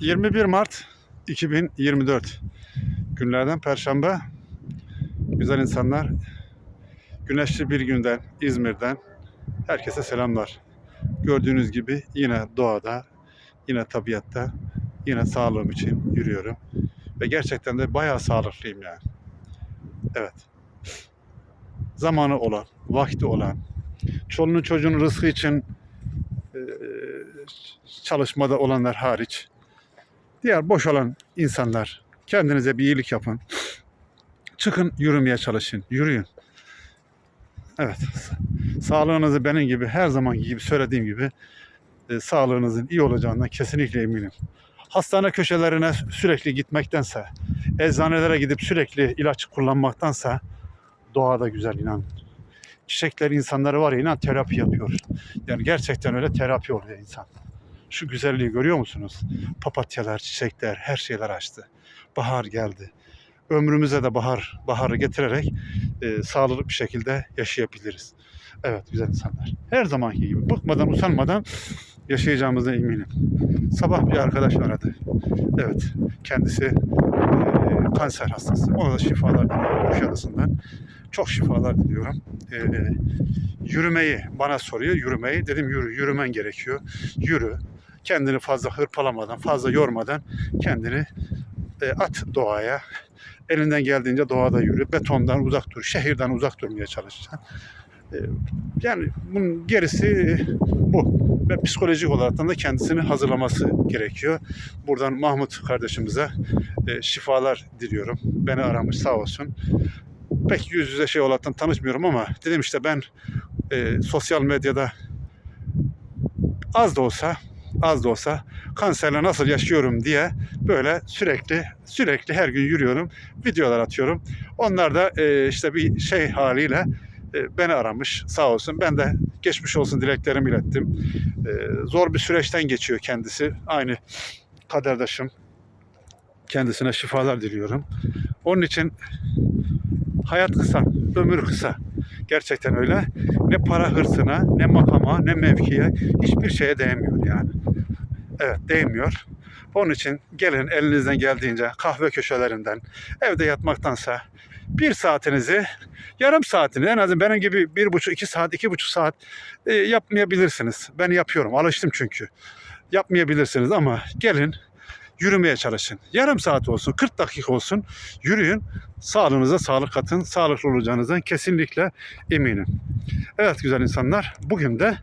21 Mart 2024 günlerden Perşembe. Güzel insanlar, güneşli bir günden İzmir'den herkese selamlar. Gördüğünüz gibi yine doğada, yine tabiatta, yine sağlığım için yürüyorum. Ve gerçekten de bayağı sağlıklıyım yani. Evet. Zamanı olan, vakti olan, çoluğunun çocuğunun rızkı için çalışmada olanlar hariç diğer boş olan insanlar kendinize bir iyilik yapın. Çıkın yürümeye çalışın. Yürüyün. Evet. Sağlığınızı benim gibi her zaman gibi söylediğim gibi e, sağlığınızın iyi olacağından kesinlikle eminim. Hastane köşelerine sürekli gitmektense, eczanelere gidip sürekli ilaç kullanmaktansa doğada güzel inan. Çiçekler insanları var ya inan terapi yapıyor. Yani gerçekten öyle terapi oluyor insan. Şu güzelliği görüyor musunuz? Papatyalar, çiçekler, her şeyler açtı. Bahar geldi. Ömrümüze de bahar, baharı getirerek e, sağlıklı bir şekilde yaşayabiliriz. Evet güzel insanlar. Her zamanki gibi bıkmadan, usanmadan yaşayacağımızdan eminim. Sabah bir arkadaş aradı. Evet, kendisi e, kanser hastası. Ona da şifalar diliyorum Kuşadası'ndan. Çok şifalar diliyorum. E, yürümeyi bana soruyor, yürümeyi. Dedim yürü, yürümen gerekiyor. Yürü. Kendini fazla hırpalamadan, fazla yormadan kendini e, at doğaya. Elinden geldiğince doğada yürü. Betondan uzak dur, şehirden uzak durmaya çalışacaksın. E, yani bunun gerisi bu. Ve psikolojik olarak da kendisini hazırlaması gerekiyor. Buradan Mahmut kardeşimize e, şifalar diliyorum. Beni aramış sağ olsun. Pek yüz yüze şey olaraktan tanışmıyorum ama dedim işte ben e, sosyal medyada az da olsa az da olsa kanserle nasıl yaşıyorum diye böyle sürekli sürekli her gün yürüyorum. Videolar atıyorum. Onlar da e, işte bir şey haliyle e, beni aramış sağ olsun. Ben de geçmiş olsun dileklerimi ilettim. E, zor bir süreçten geçiyor kendisi. Aynı kaderdaşım. Kendisine şifalar diliyorum. Onun için hayat kısa, ömür kısa. Gerçekten öyle. Ne para hırsına, ne makama, ne mevkiye hiçbir şeye değmiyor yani. Evet değmiyor. Onun için gelin elinizden geldiğince kahve köşelerinden evde yatmaktansa bir saatinizi yarım saatini en azından benim gibi bir buçuk iki saat iki buçuk saat e, yapmayabilirsiniz. Ben yapıyorum alıştım çünkü. Yapmayabilirsiniz ama gelin yürümeye çalışın. Yarım saat olsun 40 dakika olsun yürüyün. Sağlığınıza sağlık katın. Sağlıklı olacağınızdan kesinlikle eminim. Evet güzel insanlar bugün de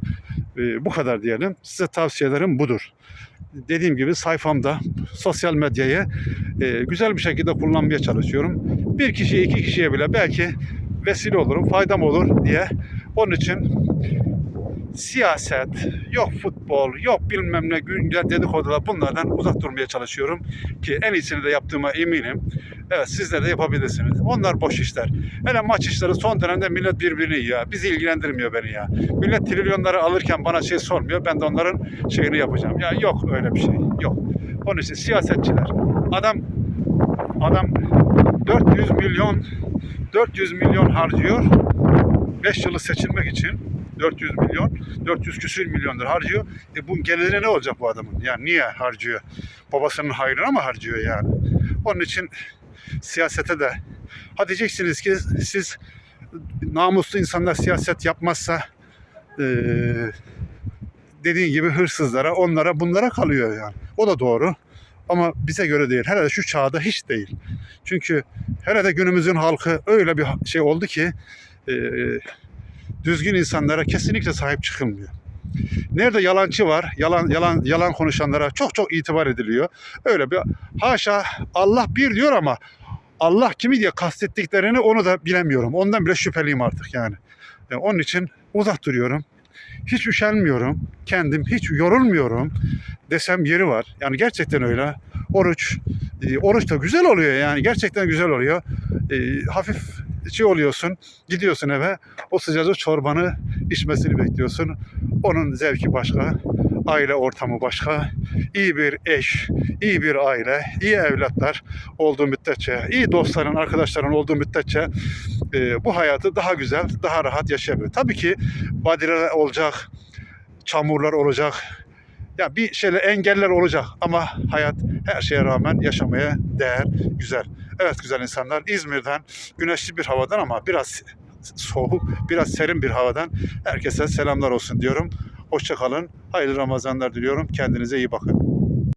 e, bu kadar diyelim. Size tavsiyelerim budur dediğim gibi sayfamda sosyal medyayı e, güzel bir şekilde kullanmaya çalışıyorum. Bir kişiye iki kişiye bile belki vesile olurum, faydam olur diye. Onun için siyaset, yok futbol, yok bilmem ne güncel dedikodular bunlardan uzak durmaya çalışıyorum. Ki en iyisini de yaptığıma eminim. Evet sizler de yapabilirsiniz. Onlar boş işler. Hele maç işleri son dönemde millet birbirini yiyor. Bizi ilgilendirmiyor beni ya. Millet trilyonları alırken bana şey sormuyor. Ben de onların şeyini yapacağım. Ya yok öyle bir şey. Yok. Onun için siyasetçiler. Adam adam 400 milyon 400 milyon harcıyor. 5 yılı seçilmek için 400 milyon, 400 küsür milyondur harcıyor. E bu geliri ne olacak bu adamın? Yani niye harcıyor? Babasının hayrına mı harcıyor yani? Onun için siyasete de ha diyeceksiniz ki siz namuslu insanlar siyaset yapmazsa e, dediğin gibi hırsızlara, onlara, bunlara kalıyor yani. O da doğru. Ama bize göre değil. Herhalde şu çağda hiç değil. Çünkü herhalde günümüzün halkı öyle bir şey oldu ki e, düzgün insanlara kesinlikle sahip çıkılmıyor. Nerede yalancı var, yalan yalan yalan konuşanlara çok çok itibar ediliyor. Öyle bir haşa Allah bir diyor ama Allah kimi diye kastettiklerini onu da bilemiyorum. Ondan bile şüpheliyim artık yani. E, onun için uzak duruyorum. Hiç üşenmiyorum. Kendim hiç yorulmuyorum desem yeri var. Yani gerçekten öyle. Oruç, e, oruç da güzel oluyor yani. Gerçekten güzel oluyor. E, hafif şey oluyorsun, gidiyorsun eve, o sıcacık çorbanı içmesini bekliyorsun. Onun zevki başka, aile ortamı başka, iyi bir eş, iyi bir aile, iyi evlatlar olduğu müddetçe, iyi dostların, arkadaşların olduğu müddetçe e, bu hayatı daha güzel, daha rahat yaşayabilir. Tabii ki badireler olacak, çamurlar olacak, Ya bir şeyler engeller olacak ama hayat her şeye rağmen yaşamaya değer, güzel. Evet güzel insanlar İzmir'den güneşli bir havadan ama biraz soğuk, biraz serin bir havadan herkese selamlar olsun diyorum. Hoşça kalın. Hayırlı Ramazanlar diliyorum. Kendinize iyi bakın.